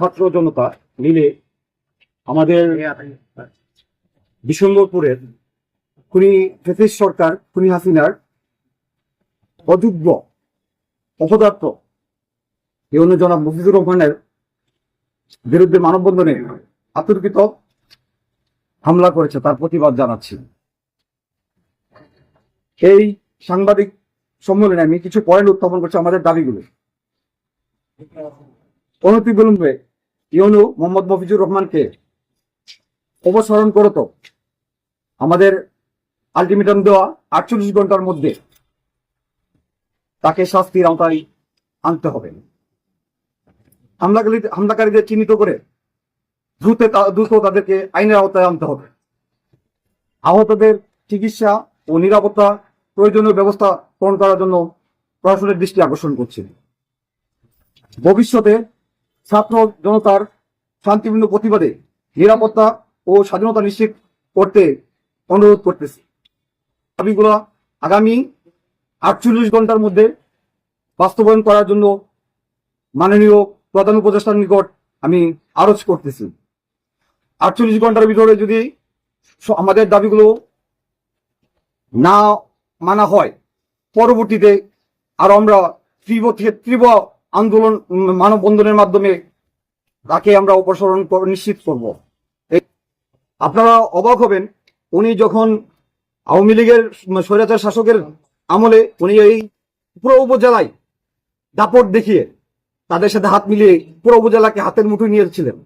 ছাত্র জনতা মিলে আমাদের বিশম্বরপুরের খুনি ফেসিস সরকার, খুনি হাসিনার অযোগ্য অপদার্থ ইউন জনাব মফিজুর রহমানের বিরুদ্ধে মানববন্ধনে আতর্কিত হামলা করেছে তার প্রতিবাদ জানাচ্ছি। এই সাংবাদিক সম্মেলনে আমি কিছু পয়েন্ট উত্থাপন করছি আমাদের দাবিগুলো। অনতি বিলম্বে ইউনু মোহাম্মদ মফিজুর রহমানকে অপসারণ করত আমাদের আলটিমেটাম দেওয়া আটচল্লিশ ঘণ্টার মধ্যে তাকে শাস্তির আওতায় আনতে হবে। হামলাকারী হামলাকারীদের চিহ্নিত করে দ্রুত দ্রুত তাদেরকে আইনের আওতায় আনতে হবে। আহতদের চিকিৎসা ও নিরাপত্তা প্রয়োজনীয় ব্যবস্থা গ্রহণ করার জন্য প্রশাসনের দৃষ্টি আকর্ষণ করছে। ভবিষ্যতে ছাত্র জনতার শান্তিপূর্ণ প্রতিবাদে নিরাপত্তা ও স্বাধীনতা নিশ্চিত করতে অনুরোধ করতেছি। দাবিগুলো আগামী আটচল্লিশ ঘণ্টার মধ্যে বাস্তবায়ন করার জন্য মাননীয় প্রধান উপদেষ্টার নিকট আমি আরজ করতেছি। আটচল্লিশ ঘণ্টার ভিতরে যদি আমাদের দাবিগুলো না মানা হয়, পরবর্তীতে আর আমরা তীব্র তীব্র আন্দোলন মানববন্ধনের মাধ্যমে তাকে আমরা অপসারণ নিশ্চিত করব। আপনারা অবাক হবেন, উনি যখন আওয়ামী লীগের স্বৈরাচার শাসকের আমলে উনি এই পুরো উপজেলায় দাপট দেখিয়ে তাদের সাথে হাত মিলিয়ে পুরো উপজেলাকে হাতের মুঠোয় নিয়েছিলেন।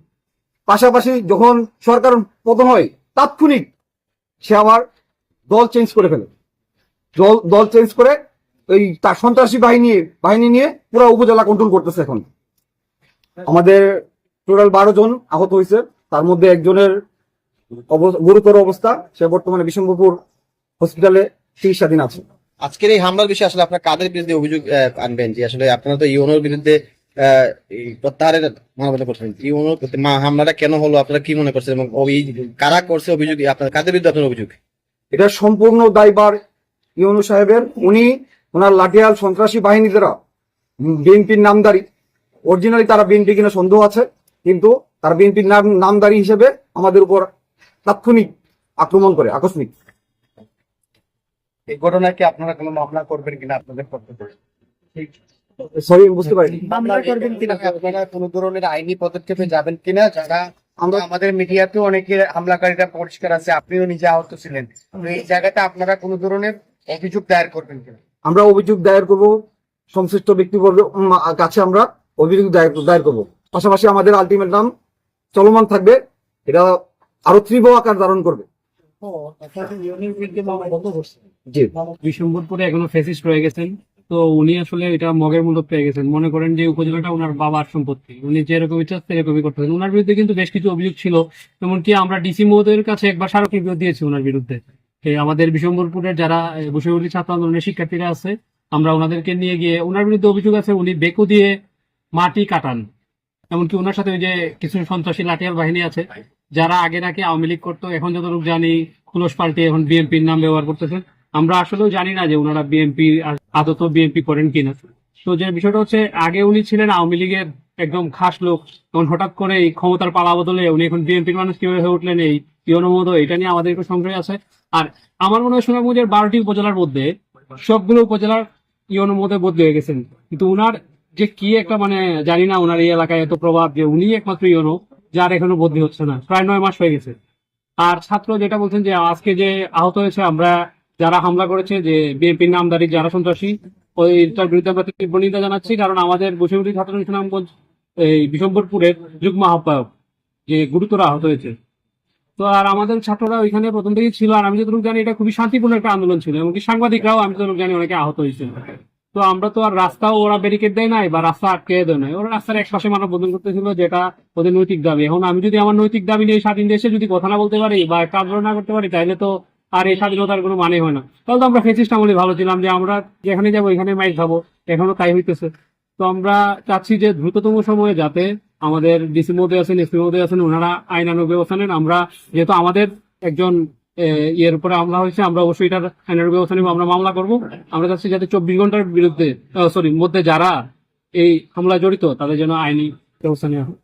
পাশাপাশি যখন সরকার পতন হয়, তাৎক্ষণিক সে আমার দল চেঞ্জ করে ফেলে। দল দল চেঞ্জ করে এই তার সন্ত্রাসী বাহিনী বাহিনী নিয়ে পুরো উপজেলা কন্ট্রোল করতেছে এখন। আমাদের টোটাল বারো জন আহত হয়েছে। তার মধ্যে একজনের গুরুতর অবস্থা। সে বর্তমানে বিশম্বরপুর হসপিটালে চিকিৎসাধীন আছে। আজকের এই হামলার বিষয়ে আসলে আপনারা কাদের বিরুদ্ধে অভিযোগ আনবেন? যে আসলে আপনারা তো ইউনোর বিরুদ্ধে প্রত্যাহারের মানবতা করছেন। ইউনোর মা- হামলাটা কেন হলো? আপনারা কি মনে করছেন? এবং কারা করছে অভিযোগ? আপনার কাদের বিরুদ্ধে আপনার অভিযোগ? এটা সম্পূর্ণ দায়বার ইউনু সাহেবের। উনি ওনার লাঠিয়াল সন্ত্রাসী বাহিনী দ্বারা বিএনপির নামদারি। অরিজিনালি তারা বিএনপি কিনা সন্দেহ আছে কিন্তু তারা বিএনপির নাম নামদারি হিসেবে আমাদের উপর তাৎক্ষণিক আক্রমণ করে আকস্মিক। এই ঘটনায় কি আপনারা কোনো মামলা করবেন কিনা আপনাদের কর্তব্য সরি বুঝতে পারি মামলা করবেন কিনা? আপনারা কোনো ধরনের আইনি পদক্ষেপে যাবেন কিনা? যারা আমরা আমাদের মিডিয়াতেও অনেকে হামলাকারীরা পরিষ্কার আছে আপনিও নিজে আহত ছিলেন। এই জায়গাতে আপনারা কোনো ধরনের অভিযোগ দায়ের করবেন কিনা? আমরা অভিযোগ দায়ের করব, সংশ্লিষ্ট ব্যক্তিবর্গ কাছে আমরা অভিযোগ দায়ের করব। পাশাপাশি আমাদের আলটিমেট নাম চলমান থাকবে, এটা আরও তীব্র আকার ধারণ করবে। এখনও গেছেন, তো উনি আসলে এটা মূল্য পেয়ে গেছেন। মনে করেন যে উপজেলাটা ওনার বাবার সম্পত্তি। উনি যেরকম করতেছেন বিরুদ্ধে কিন্তু বেশ কিছু অভিযোগ ছিল। এমনকি আমরা ডিসি মহোদয়ের কাছে একবার স্মারকলিপিও দিয়েছি ওনার বিরুদ্ধে। আমাদের বিশম্বরপুরের যারা বসুগুলি ছাত্র আন্দোলনের শিক্ষার্থীরা আছে, আমরা ওনাদেরকে নিয়ে গিয়ে, ওনার বিরুদ্ধে অভিযোগ আছে, উনি বেকু দিয়ে মাটি কাটান। এমনকি ওনার সাথে ওই যে কিছু সন্ত্রাসী লাঠিয়াল বাহিনী আছে, যারা আগে নাকি আওয়ামী লীগ করতো, এখন যতটুকু জানি, খুলস পাল্টে এখন বিএনপির নাম ব্যবহার করতেছেন আমরা আসলেও জানি না যে ওনারা বিএনপি আদত বিএনপি করেন কিনা। তো যে বিষয়টা হচ্ছে, আগে উনি ছিলেন আওয়ামী লীগের একদম খাস লোক। তখন হঠাৎ করে এই ক্ষমতার পালা বদলে উনি এখন বিএনপির মানুষ কীভাবে হয়ে উঠলেন, এই ইয়নমোদ এটা নিয়ে আমাদের একটু সংশয় আছে। আর আমার মনে হয় সুনামগঞ্জের বারোটি উপজেলার মধ্যে সবগুলো উপজেলার ইয়নমোদে বদলে হয়ে গেছেন। কিন্তু উনার যে কি একটা মানে জানি না ওনার এই এলাকায় এত প্রভাব যে উনি একমাত্র ইয়নো যার এখনও বদলি হচ্ছে না। প্রায় নয় মাস হয়ে গেছে। আর ছাত্র যেটা বলছেন যে আজকে যে আহত হয়েছে, আমরা যারা হামলা করেছে, যে বিএনপির নামদারি যারা সন্ত্রাসী ওইটার বিরুদ্ধে আমরা তীব্র নিন্দা জানাচ্ছি। কারণ আমাদের বসুমতী ছাত্র সুনামগঞ্জ এই বিশম্বরপুরের যুগ্ম আহ্বায়ক, যে গুরুতর আহত হয়েছে। তো আর আমাদের ছাত্ররা ওইখানে প্রথম থেকেই ছিল, আর আমি যতটুকু জানি এটা খুবই শান্তিপূর্ণ একটা আন্দোলন ছিল, এমনকি সাংবাদিকরাও আমি যতটুকু জানি অনেকে আহত হয়েছে। তো আমরা তো আর রাস্তাও ওরা ব্যারিকেড দেয় নাই বা রাস্তা আটকে দেয় নাই, ওরা রাস্তার এক পাশে মানব বন্ধন করতেছিল যেটা ওদের নৈতিক দাবি। এখন আমি যদি আমার নৈতিক দাবি নিয়ে স্বাধীন দেশে যদি কথা না বলতে পারি বা আন্দোলন না করতে পারি তাহলে তো আর এই স্বাধীনতার কোনো মানে হয় না। তাহলে তো আমরা ফেসিস্ট আমলে ভালো ছিলাম যে আমরা যেখানে যাব, এখানে মাইক খাব, এখনও তাই হইতেছে। তো আমরা চাচ্ছি যে দ্রুততম সময়ে যাতে আমাদের ডিসি মহোদয় আছেন, এসপি মহোদয় আছেন, ওনারা আইনানুগ ব্যবস্থা নেন। আমরা যেহেতু আমাদের একজন ইয়ের উপরে হামলা হয়েছে, আমরা অবশ্যই এটার আইনের ব্যবস্থা নেব, আমরা মামলা করব। আমরা চাচ্ছি যাতে চব্বিশ ঘণ্টার বিরুদ্ধে সরি মধ্যে যারা এই হামলায় জড়িত, তাদের জন্য আইনি ব্যবস্থা নেওয়া হয়।